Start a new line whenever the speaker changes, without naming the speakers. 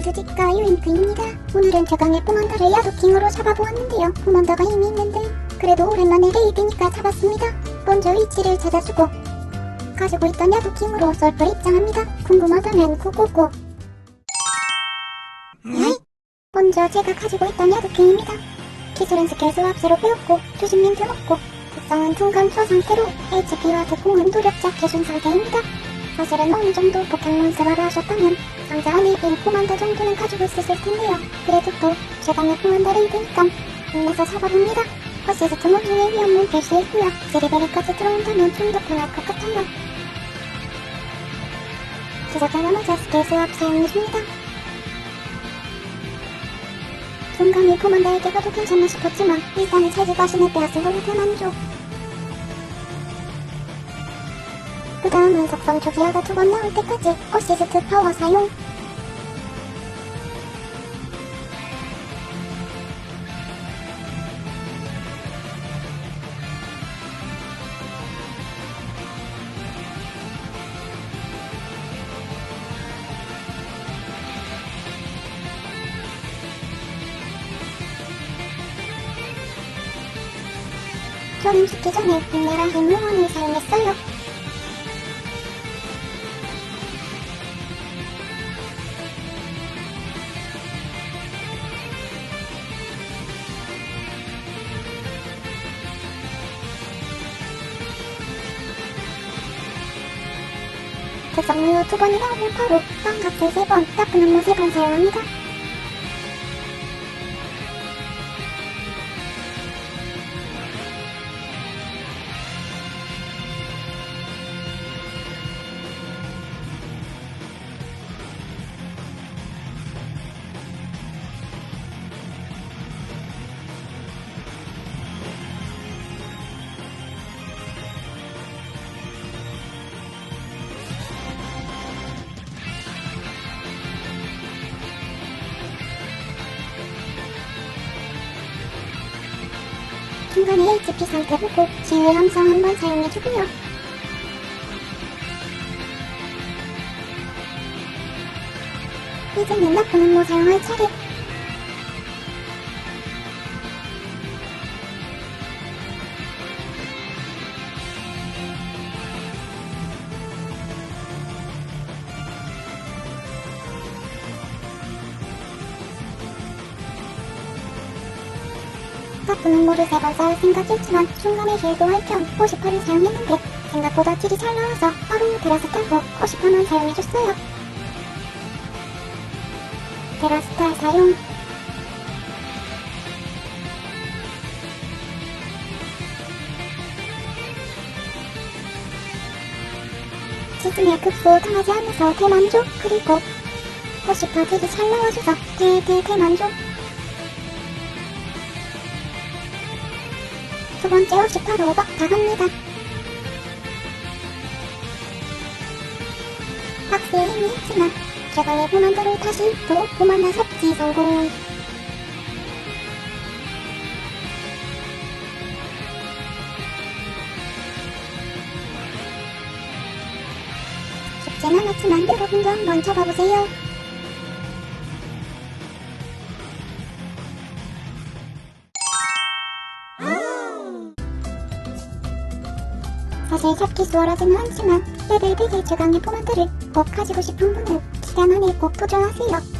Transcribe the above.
수집가 유인크입니다. 오늘은 최강의 포먼더를 야도킹으로 잡아보았는데요. 포먼더가 힘이 있는데 그래도 오랜만에 레이드니까 잡았습니다. 먼저 위치를 찾아주고 가지고 있던 야도킹으로 썰풀 입장합니다. 궁금하다면 구구구 먼저 제가 가지고 있던 야도킹입니다. 기술은 스킬 수압수로 배웠고 조심 멘트 먹고 특성은 중간 초 상태로 HP와 특공은 노력자 기준 상태입니다. 사실은 어느 정도 포켓몬 세발을 하셨다면 상자 안에 빈 코만더 정도는 가지고 있으실 텐데요. 그래도 또 최강의 코만더 레이드니까 힘내서 잡아봅니다. 어시스트 모듈의 위험은 필수이고요. 지리베리까지 들어온다면 좀 더 편할 것 같아요. 시작하자마자 스킬 수압 사용해 줍니다. 중간에 코만더에게 가도 괜찮나 싶었지만 일단은 차지가 신의 빼앗은 걸로 대만족. 그 다음은 석성 조기화가 두 번 나올 때까지 어시스트 파워 사용. 죽기 전에 인내라 핵무원을 사용했어요. 두 번이 나오면 바로 빵각질 세 번, 나쁜 음모 세번 사용합니다. HP 상태 보고 지휘 함성 한번 사용해주고요. 이제는 나쁜 음모 사용할 차례. 나쁜 음모를 세 번 쌓을 생각이었지만 중간에 힐도 할겸 50%를 사용했는데 생각보다 딜이 잘 나와서 바로 테라스타고 50%만 사용해줬어요. 테라스타 사용 시즌에 급소 당하지 않아서 대만족 그리고 50% 딜이 잘 나와줘서 대대 대만족 두 번째 50%로 막 다갑니다. 박스에 힘이 있지만 제가 예고만들을 다시 또 고만나 섭지 성공. 쉽진 않았지만 여러분도 한번 잡아보세요. 사실 잡기 수월하지는 않지만 레벨 100의 최강의 포만드를 꼭 가지고 싶은 분은 기간 안에 꼭 도전하세요.